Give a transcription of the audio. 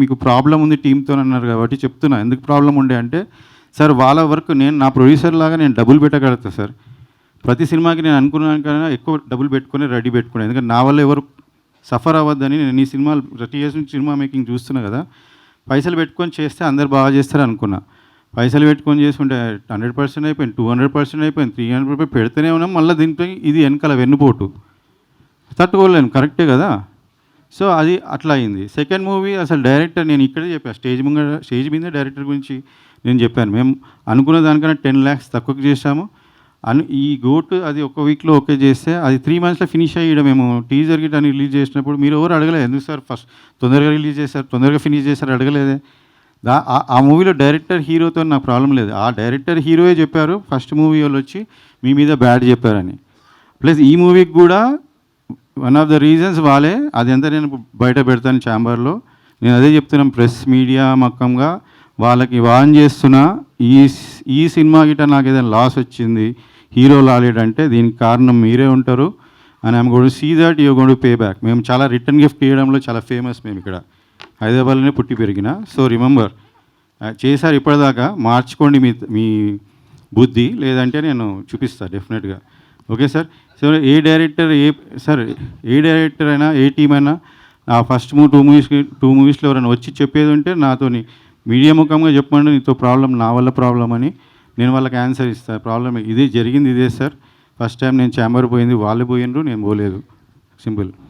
మీకు ప్రాబ్లం ఉంది టీంతో అన్నారు కాబట్టి చెప్తున్నా. ఎందుకు ప్రాబ్లం ఉండే అంటే సార్ వాళ్ళ వరకు నేను నా ప్రొడ్యూసర్ లాగా నేను డబ్బులు పెట్టగలుగుతా సార్. ప్రతి సినిమాకి నేను అనుకున్నాను కన్నా ఎక్కువ డబ్బులు పెట్టుకొని రెడీ పెట్టుకున్నాను ఎందుకంటే నా వల్ల ఎవరు సఫర్ అవ్వద్దని నేను ఈ సినిమాలు ప్రతి ఇయర్స్ నుంచి సినిమా మేకింగ్ చూస్తున్నా కదా. పైసలు పెట్టుకొని చేస్తే అందరు బాగా చేస్తారు అనుకున్నా. పైసలు పెట్టుకొని చేసుకుంటే హండ్రెడ్ పర్సెంట్ అయిపోయింది టూ హండ్రెడ్ పర్సెంట్ అయిపోయింది త్రీ హండ్రెడ్ పెడితేనే ఉన్నాం. మళ్ళీ దీనిపై ఇది వెనకాల వెన్నుపోటు. తట్టుకోలేను. కరెక్టే కదా? సో అది అట్లా అయింది. సెకండ్ మూవీ అసలు డైరెక్టర్ నేను ఇక్కడే చెప్పాను స్టేజ్ ముంగ స్టేజ్ మీద డైరెక్టర్ గురించి నేను చెప్పాను. మేము అనుకున్న దానికన్నా టెన్ ల్యాక్స్ తక్కువకి చేసాము అను ఈ గోట్ అది ఒక వీక్లో ఓకే చేస్తే అది త్రీ మంత్స్లో ఫినిష్ అయ్యడం మేము టీజర్ గిట్ అని రిలీజ్ చేసినప్పుడు మీరు ఎవరు అడగలేదు. ఎందుకు సార్ ఫస్ట్ తొందరగా రిలీజ్ చేశారు తొందరగా ఫినిష్ చేశారు అడగలేదే. దా ఆ- ఆ మూవీలో డైరెక్టర్ హీరోతో నాకు ప్రాబ్లం లేదు. ఆ డైరెక్టర్ హీరోయే చెప్పారు ఫస్ట్ మూవీ వాళ్ళు వచ్చి మీ మీద బ్యాడ్ చెప్పారని. ప్లస్ ఈ మూవీకి కూడా వన్ ఆఫ్ ద రీజన్స్ వాళ్ళే అది ఎంత నేను బయట పెడతాను ఛాంబర్లో నేను అదే చెప్తున్నాను ప్రెస్ మీడియా మక్కంగా వాళ్ళకి వాన్ చేస్తున్నా ఈ ఈ సినిమా గిట్ట నాకు ఏదైనా లాస్ వచ్చింది హీరో లాలేడంటే దీనికి కారణం మీరే ఉంటారు and I'm gonna see that you gonna pay back మేము చాలా రిటర్న్ గిఫ్ట్ ఇవ్వడంలో చాలా ఫేమస్ మేము ఇక్కడ. హైదరాబాద్లోనే పుట్టి పెరిగిన. సో రిమెంబర్ చేశారు ఇప్పటిదాకా మార్చుకోండి మీ మీ బుద్ధి లేదంటే నేను చూపిస్తాను డెఫినెట్గా ఓకే సార్. సో ఏ డైరెక్టర్ ఏ సార్ ఏ డైరెక్టర్ అయినా ఏ టీం అయినా ఆ ఫస్ట్ మూవ్ టూ మూవీస్కి టూ మూవీస్లో ఎవరైనా వచ్చి చెప్పేది ఉంటే నాతోని మీడియా ముఖంగా చెప్పండి నీతో ప్రాబ్లం నా వల్ల ప్రాబ్లం అని నేను వాళ్ళకి ఆన్సర్ ఇస్తాను ప్రాబ్లం ఇదే జరిగింది ఇదే సార్. ఫస్ట్ టైం నేను ఛాంబర్ పోయింది వాళ్ళు పోయినరు నేను పోలేదు. సింపుల్.